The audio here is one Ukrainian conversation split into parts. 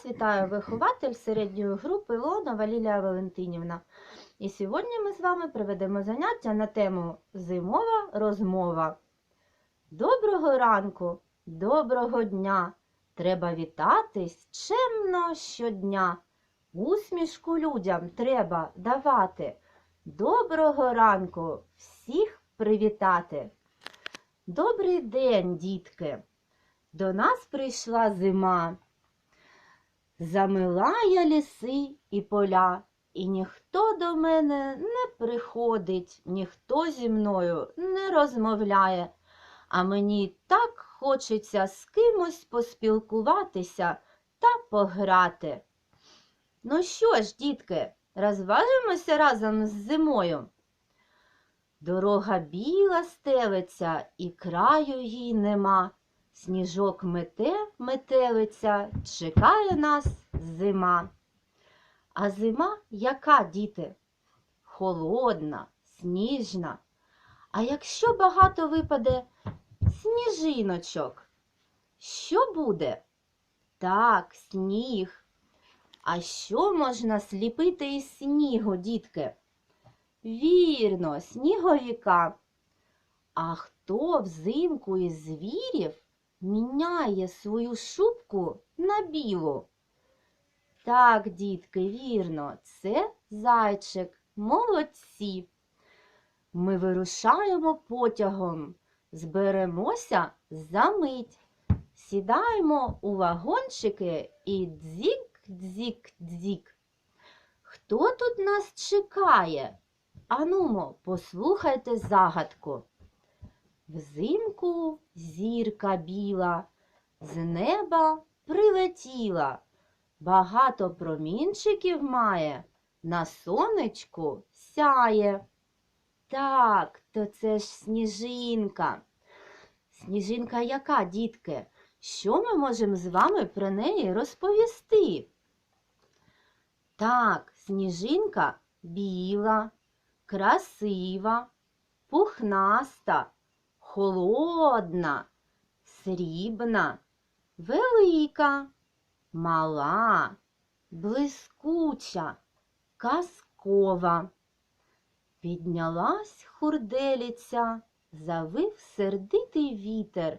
Вас вітає вихователь середньої групи Леонова Лілія Валентинівна. І сьогодні ми з вами проведемо заняття на тему Зимова розмова. Доброго ранку, доброго дня! Треба вітатись чемно щодня. Усмішку людям треба давати. Доброго ранку всіх привітати. Добрий день, дітки! До нас прийшла зима. Замилає ліси і поля, і ніхто до мене не приходить, ніхто зі мною не розмовляє. А мені так хочеться з кимось поспілкуватися та пограти. Ну що ж, дітки, розважимося разом з зимою. Дорога біла стелиться, і краю їй нема. Сніжок мете, метелиця, чекає нас зима. А зима яка, діти? Холодна, сніжна. А якщо багато випаде сніжиночок, що буде? Так, сніг. А що можна сліпити із снігу, дітки? Вірно, сніговіка. А хто взимку із звірів міняє свою шубку на білу? Так, дітки, вірно, це зайчик. Молодці. Ми вирушаємо потягом, зберемося за мить. Сідаємо у вагончики і дзік-дзік-дзік. Хто тут нас чекає? Анумо, послухайте загадку. Взимку зірка біла, з неба прилетіла, багато промінчиків має, на сонечку сяє. Так, то це ж сніжинка. Сніжинка яка, дітки? Що ми можемо з вами про неї розповісти? Так, сніжинка біла, красива, пухнаста, холодна, срібна, велика, мала, блискуча, казкова. Піднялась хурделиця, завив сердитий вітер.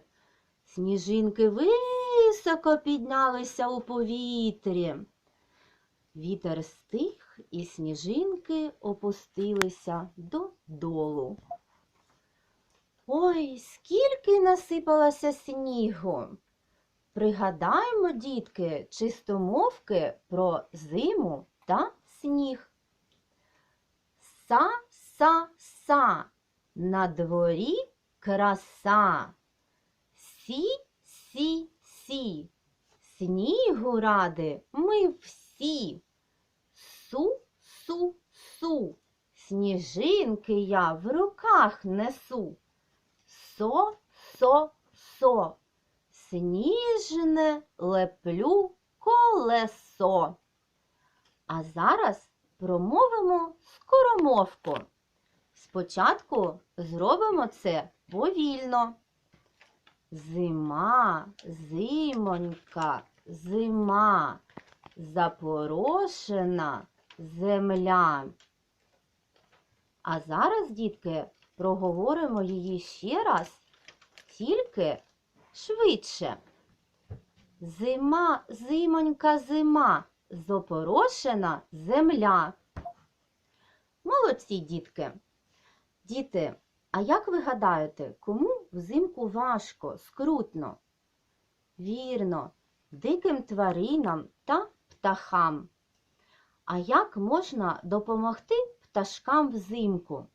Сніжинки високо піднялися у повітрі. Вітер стих, і сніжинки опустилися додолу. Ой, скільки насипалося снігу. Пригадаймо, дітки, чистомовки про зиму та сніг. Са-са-са, на дворі краса. Сі-сі-сі, снігу ради ми всі. Су-су-су, сніжинки я в руках несу. Со-со-со, сніжне леплю колесо. А зараз промовимо скоромовку. Спочатку зробимо це повільно. Зима, зимонька, зима, запорошена земля. А зараз, дітки, проговоримо її ще раз, тільки швидше. Зима, зимонька, зима, запорошена земля. Молодці, дітки. Діти, а як ви гадаєте, кому взимку важко, скрутно? Вірно, диким тваринам та птахам. А як можна допомогти пташкам взимку?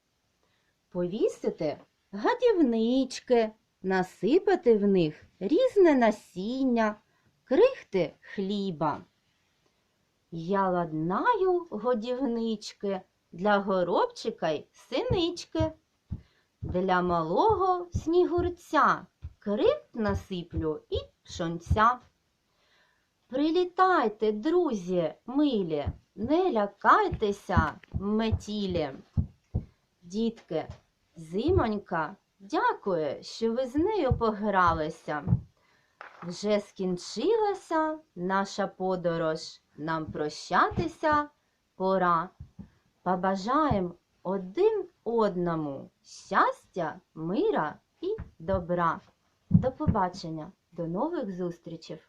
Повісити гадівнички, насипати в них різне насіння, крихти хліба. Я ладнаю годівнички для горобчика й синички. Для малого снігурця крихт насиплю і пшонця. Прилітайте, друзі милі, не лякайтеся метілі. Дітки, зимонька, дякує, що ви з нею погралися. Вже скінчилася наша подорож. Нам прощатися пора. Побажаєм один одному щастя, мира і добра. До побачення, до нових зустрічей!